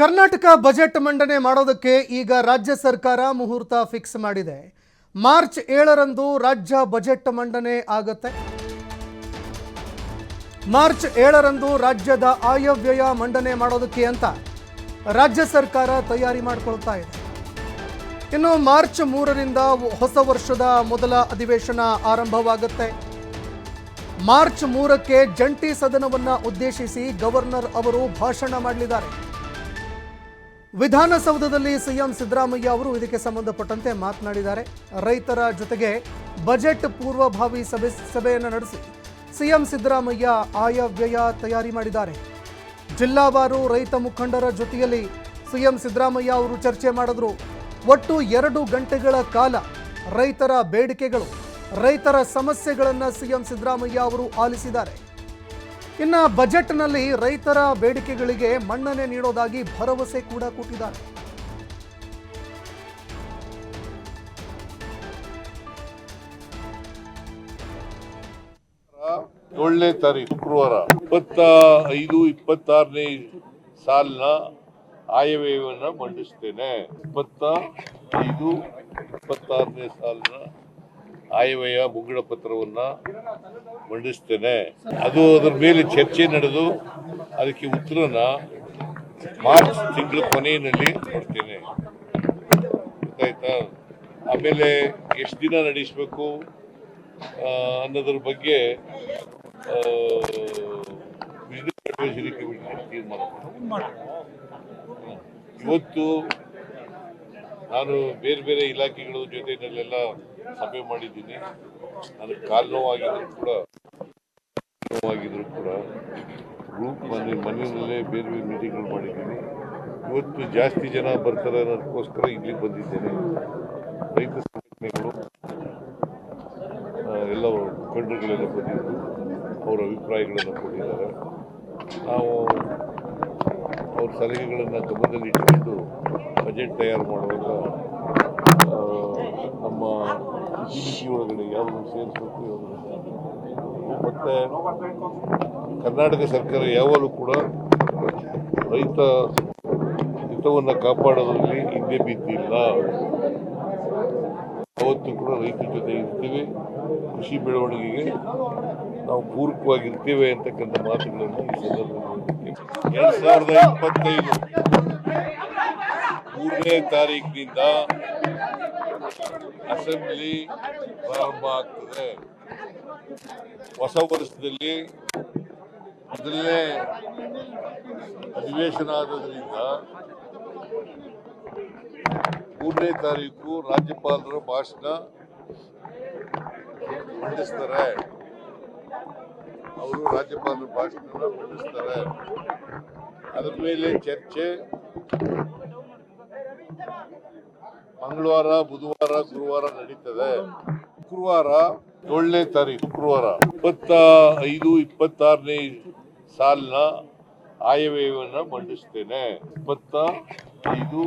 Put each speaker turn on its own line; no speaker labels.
Karnataka budget ಮಂಡನೆ ಮಾಡೋದಕ್ಕೆ ಈಗ ರಾಜ್ಯ ಸರ್ಕಾರ ಮುಹೂರ್ತ ಫಿಕ್ಸ್ ಮಾಡಿದೆ. ಮಾರ್ಚ್ ಏಳರಂದು ರಾಜ್ಯ ಬಜೆಟ್ ಮಂಡನೆ ಆಗತ್ತೆ. ಮಾರ್ಚ್ ಏಳರಂದು ರಾಜ್ಯದ ಆಯವ್ಯಯ ಮಂಡನೆ ಮಾಡೋದಕ್ಕೆ ಅಂತ ರಾಜ್ಯ ಸರ್ಕಾರ ತಯಾರಿ ಮಾಡಿಕೊಳ್ತಾ ಇದೆ. ಇನ್ನು ಮಾರ್ಚ್ ಮೂರರಿಂದ ಹೊಸ ವರ್ಷದ ಮೊದಲ ಅಧಿವೇಶನ ಆರಂಭವಾಗುತ್ತೆ. ಮಾರ್ಚ್ ಮೂರಕ್ಕೆ ಜಂಟಿ ಸದನವನ್ನು ಉದ್ದೇಶಿಸಿ ಗವರ್ನರ್ ಅವರು ಭಾಷಣ ಮಾಡಲಿದ್ದಾರೆ. ವಿಧಾನಸೌಧದಲ್ಲಿ ಸಿಎಂ ಸಿದ್ದರಾಮಯ್ಯ ಅವರು ಇದಕ್ಕೆ ಸಂಬಂಧಪಟ್ಟಂತೆ ಮಾತನಾಡಿದ್ದಾರೆ. ರೈತರ ಜೊತೆಗೆ ಬಜೆಟ್ ಪೂರ್ವಭಾವಿ ಸಭೆ ಸಭೆಯನ್ನು ನಡೆಸಿ ಸಿಎಂ ಸಿದ್ದರಾಮಯ್ಯ ಆಯವ್ಯಯ ತಯಾರಿ ಮಾಡಿದ್ದಾರೆ. ಜಿಲ್ಲಾವಾರು ರೈತ ಮುಖಂಡರ ಜೊತೆಯಲ್ಲಿ ಸಿಎಂ ಸಿದ್ದರಾಮಯ್ಯ ಅವರು ಚರ್ಚೆ ಮಾಡಿದ್ರು. ಒಟ್ಟು ಎರಡು ಗಂಟೆಗಳ ಕಾಲ ರೈತರ ಬೇಡಿಕೆಗಳು, ರೈತರ ಸಮಸ್ಯೆಗಳನ್ನು ಸಿಎಂ ಸಿದ್ದರಾಮಯ್ಯ ಅವರು ಆಲಿಸಿದ್ದಾರೆ. ಇನ್ನು ಬಜೆಟ್ನಲ್ಲಿ ರೈತರ ಬೇಡಿಕೆಗಳಿಗೆ ಮನ್ನಣೆ ನೀಡೋದಾಗಿ ಭರವಸೆ ಕೂಡ ಕೊಟ್ಟಿದ್ದಾರೆ.
ಏಳನೇ ತಾರೀಕು ಶುಕ್ರವಾರ ಇಪ್ಪತ್ತ ಐದು, ಇಪ್ಪತ್ತಾರನೇ ಸಾಲಿನ ಆಯವ್ಯವನ್ನು ಮಂಡಿಸ್ತೇನೆ. ಇಪ್ಪತ್ತ ಐದು, ಇಪ್ಪತ್ತಾರನೇ ಸಾಲಿನ ಆಯವ್ಯಯ ಮುಂಗಡ ಪತ್ರವನ್ನ ಮಂಡಿಸ್ತೇನೆ. ಅದು ಅದರ ಮೇಲೆ ಚರ್ಚೆ ನಡೆದು ಅದಕ್ಕೆ ಉತ್ತರನ ಮಾರ್ಚ್ ತಿಂಗಳ ಕೊನೆಯಲ್ಲಿ ಕೊಡ್ತೇನೆ. ಗೊತ್ತಾಯ್ತಾ? ಆಮೇಲೆ ಎಷ್ಟು ದಿನ ನಡೆಸಬೇಕು? ಅನ್ನೋದ್ರ ಬಗ್ಗೆ ಬಿಸಿನೆಸ್ ಅಡ್ವೈಸರಿ ಕಮಿಟಿ ತೀರ್ಮಾನ ಇವತ್ತು ನಾನು ಬೇರೆ ಬೇರೆ ಇಲಾಖೆಗಳ ಜೊತೆನಲ್ಲೆಲ್ಲ ಸಭೆ ಮಾಡಿದ್ದೀನಿ. ನನಗೆ ಕಾಲು ನೋವಾಗಿದ್ರು ಕೂಡ ನೋವಾಗಿದ್ರು ಕೂಡ ಗ್ರೂಪ್ ಮನೆ, ಮನೆಯಲ್ಲೇ ಬೇರೆ ಬೇರೆ ಮೀಟಿಂಗ್ಗಳು ಮಾಡಿದ್ದೀನಿ. ಇವತ್ತು ಜಾಸ್ತಿ ಜನ ಬರ್ತಾರೆ ಅನ್ನೋದಕ್ಕೋಸ್ಕರ ಇಲ್ಲಿಗೆ ಬಂದಿದ್ದೇನೆ. ರೈತ ಸಂಘಟನೆಗಳು ಎಲ್ಲ ಮುಖಂಡರುಗಳೆಲ್ಲ ಬಂದಿದ್ದು, ಅವರ ಅಭಿಪ್ರಾಯಗಳನ್ನು ಕೊಟ್ಟಿದ್ದಾರೆ. ನಾವು ಅವ್ರ ಸಲಹೆಗಳನ್ನು ಗಮನದಲ್ಲಿ ಇಟ್ಕೊಂಡು ಬಜೆಟ್ ತಯಾರು ಮಾಡುವಾಗ ನಮ್ಮ ನೀತಿ ಒಳಗಡೆ ಯಾವುದನ್ನು ಸೇರಿಸಬೇಕು ಮತ್ತು ಕರ್ನಾಟಕ ಸರ್ಕಾರ ಯಾವಾಗಲೂ ಕೂಡ ರೈತ ಹಿತವನ್ನು ಕಾಪಾಡೋದ್ರಲ್ಲಿ ಹಿಂದೆ ಬಿದ್ದಿಲ್ಲ. ಅವತ್ತು ಕೂಡ ರೈತರ ಜೊತೆ ಇರ್ತೀವಿ. ಕೃಷಿ ಬೆಳವಣಿಗೆಗೆ ನಾವು ಪೂರಕವಾಗಿರ್ತೇವೆ ಅಂತಕ್ಕಂಥ ಮಾತುಗಳನ್ನು ಈ ಸಂದರ್ಭದಲ್ಲಿ ಎರಡು ಸಾವಿರದ ಇಪ್ಪತ್ತೈದು ಮೂರನೇ ತಾರೀಕಿನಿಂದ ಅಸೆಂಬ್ಲಿ ಪ್ರಾರಂಭ ಆಗ್ತದೆ. ಹೊಸ ವರ್ಷದಲ್ಲಿ ಮೊದಲನೇ ಅಧಿವೇಶನ ಆಗೋದ್ರಿಂದ ಮೂರನೇ ತಾರೀಕು ರಾಜ್ಯಪಾಲರ ಭಾಷಣ ಮಂಡಿಸ್ತಾರೆ. ಅವರು ರಾಜ್ಯಪಾಲರ ಭಾಷಣ ಮಂಡಿಸ್ತಾರೆ. ಅದರ ಮೇಲೆ ಚರ್ಚೆ. ಮಂಗಳವಾರ, ಬುಧವಾರ, ಗುರುವಾರ ನಡೀತದೆ. ಶುಕ್ರವಾರ ಏಳನೇ ತಾರೀಕು, ಶುಕ್ರವಾರ. ಇಪ್ಪತ್ತ ಐದು ಇಪ್ಪತ್ತಾರನೇ ಸಾಲಿನ ಆಯವ್ಯಯವನ್ನು ಮಂಡಿಸ್ತೇನೆ. ಇಪ್ಪತ್ತ ಐದು